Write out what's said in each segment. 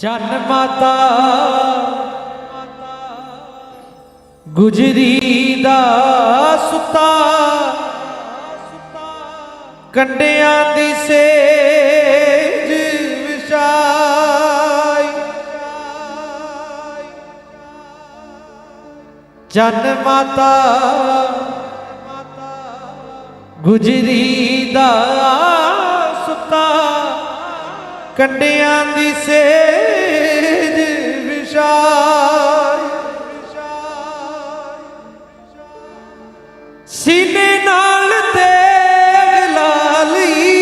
ਚੰਨ ਮਾਤਾ ਗੁਜਰੀ ਦਾ ਸੁਤਾ। ਕੰਡਿਆਂ ਦੀ ਸੇਜ ਵਿਛਾਈ। ਚੰਨ ਮਾਤਾ ਗੁਜਰੀ ਦਾ ਸੁਤਾ। ਕੰਡਿਆਂ ਦੀ ਸੇਜ ਵਿਛਾਈ ਸੀਨੇ ਨਾਲ ਤੇਗ ਲਾ ਲਈ।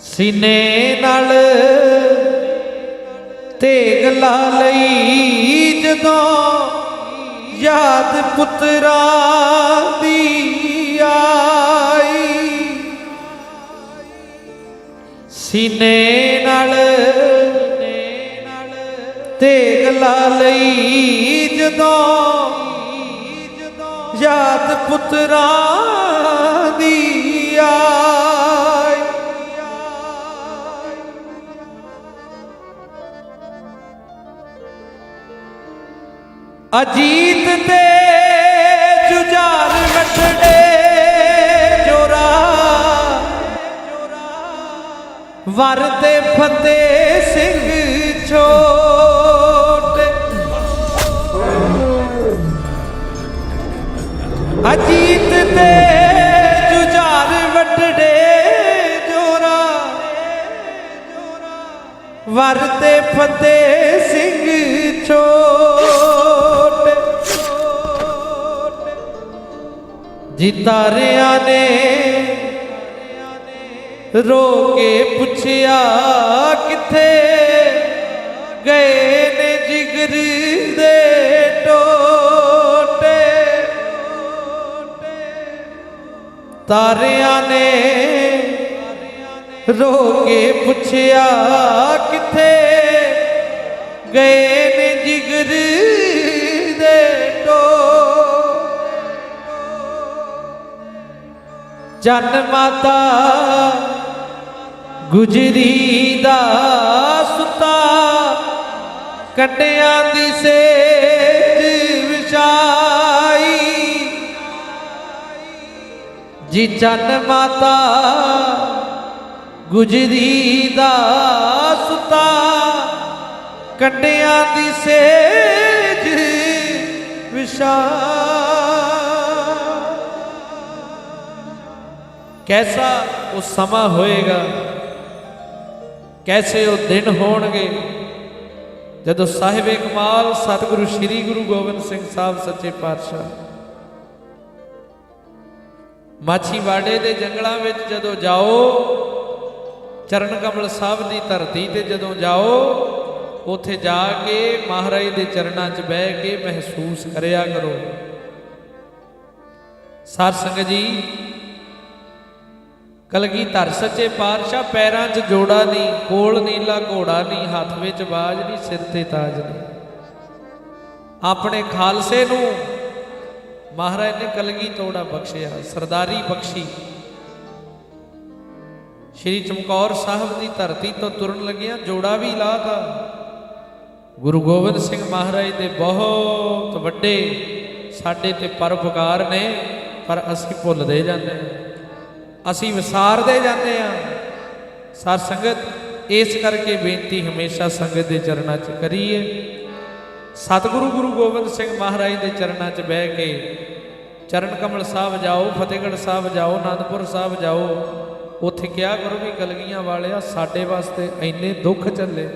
ਸੀਨੇ ਨਾਲ ਤੇਗ ਲਾ ਲਈ ਜਦੋਂ ਯਾਦ ਪੁੱਤਰਾਂ ਦੀ ਆਈ। ਸੀਨੇ ਨਾਲ। ਤੇਗ ਲਾ ਲਈ ਜਦੋਂ ਯਾਦ ਪੁੱਤਰਾਂ ਦੀ ਆਈ। ਅਜੀਤ ਤੇ ਵਰ ਤੇ ਫਤਿਹ ਸਿੰਘ ਛੋਟੇ। ਅਜੀਤ ਤੇ ਜੁਝਾਰ ਵਟੜੇ ਜੋਰਾ। ਵਰ ਤੇ ਫਤਿਹ ਸਿੰਘ ਛੋਟ। ਜੀ ਤਾਰਿਆਂ ਨੇ ਰੋ ਕੇ ਪੁੱਛਿਆ ਕਿੱਥੇ? ਗਏ ਨੇ ਜਿਗਰ ਦੇ ਟੋਟੇ। ਤਾਰਿਆਂ ਨੇ ਰੋ ਕੇ ਪੁੱਛਿਆ ਕਿੱਥੇ? ਗਏ ਨੇ ਜਿਗਰ ਦੇ ਟੋ ਚੰਨ ਮਾਤਾ ਗੁਜਰੀ ਦਾ ਸੁਤਾ ਕੰਡਿਆਂ ਦੀ ਸੇਜ ਵਿਛਾਈ। ਜੀ ਚੰਨ ਮਾਤਾ, ਗੁਜਰੀ ਦਾ ਸੁਤਾ ਕੰਡਿਆਂ ਦੀ ਸੇਜ ਵਿਛਾ ਕੈਸਾ ਉਹ ਸਮਾਂ ਹੋਏਗਾ ਕੈਸੇ ਉਹ ਦਿਨ ਹੋਣਗੇ? ਜਦੋਂ ਸਾਹਿਬੇ ਕਮਾਲ ਸਤਿਗੁਰੂ ਸ੍ਰੀ ਗੁਰੂ ਗੋਬਿੰਦ ਸਿੰਘ ਸਾਹਿਬ ਸੱਚੇ ਪਾਤਸ਼ਾਹ। ਮਾਛੀਵਾੜੇ ਦੇ ਜੰਗਲਾਂ ਵਿੱਚ ਜਦੋਂ ਜਾਓ ਚਰਨ ਕਮਲ ਸਾਹਿਬ ਦੀ ਧਰਤੀ ਤੇ ਜਦੋਂ ਜਾਓ, ਉੱਥੇ ਜਾ ਕੇ ਮਹਾਰਾਜ ਦੇ ਚਰਨਾਂ 'ਚ ਬਹਿ ਕੇ ਮਹਿਸੂਸ ਕਰਿਆ ਕਰੋ। ਸਾਧ ਸੰਗਤ ਜੀ ਕਲਗੀ ਧਰ ਸੱਚੇ ਪਾਤਸ਼ਾਹ, ਪੈਰਾਂ 'ਚ ਜੋੜਾ ਨਹੀਂ, ਕੋਲ ਨੀਲਾ ਘੋੜਾ ਨਹੀਂ, ਹੱਥ ਵਿੱਚ ਬਾਜ ਨਹੀਂ, ਸਿਰ ਤੇ ਤਾਜ ਨਹੀਂ। ਆਪਣੇ ਖਾਲਸੇ ਨੂੰ ਮਹਾਰਾਜ ਨੇ ਕਲਗੀ ਤੋੜਾ ਬਖਸ਼ਿਆ, ਸਰਦਾਰੀ ਬਖਸ਼ੀ। ਸ਼੍ਰੀ ਚਮਕੌਰ ਸਾਹਿਬ ਦੀ ਧਰਤੀ ਤੋਂ ਤੁਰਨ ਲੱਗਿਆ ਜੋੜਾ ਵੀ ਲਾਤਾ। ਗੁਰੂ ਗੋਬਿੰਦ ਸਿੰਘ ਮਹਾਰਾਜ ਦੇ ਬਹੁਤ ਵੱਡੇ ਸਾਡੇ ਤੇ ਪਰਉਪਕਾਰ ਨੇ, ਪਰ ਅਸੀਂ ਭੁੱਲਦੇ ਜਾਂਦੇ ਹਾਂ। ਅਸੀਂ ਵਿਸਾਰਦੇ ਜਾਂਦੇ ਹਾਂ। ਸਾਧ ਸੰਗਤ, ਇਸ ਕਰਕੇ ਬੇਨਤੀ ਹਮੇਸ਼ਾ ਸੰਗਤ ਦੇ ਚਰਨਾਂ 'ਚ ਕਰੀਏ। ਸਤਿਗੁਰੂ ਗੁਰੂ ਗੋਬਿੰਦ ਸਿੰਘ ਮਹਾਰਾਜ ਦੇ ਚਰਨਾਂ 'ਚ ਬਹਿ ਕੇ ਚਰਨ ਕਮਲ ਸਾਹਿਬ ਜਾਓ, ਫਤਿਹਗੜ੍ਹ ਸਾਹਿਬ ਜਾਓ ਆਨੰਦਪੁਰ ਸਾਹਿਬ ਜਾਓ, ਉੱਥੇ ਕਿਹਾ ਕਰੋ ਵੀ ਕਲਗੀਆਂ ਵਾਲਿਆ, ਸਾਡੇ ਵਾਸਤੇ ਇੰਨੇ ਦੁੱਖ ਚੱਲੇ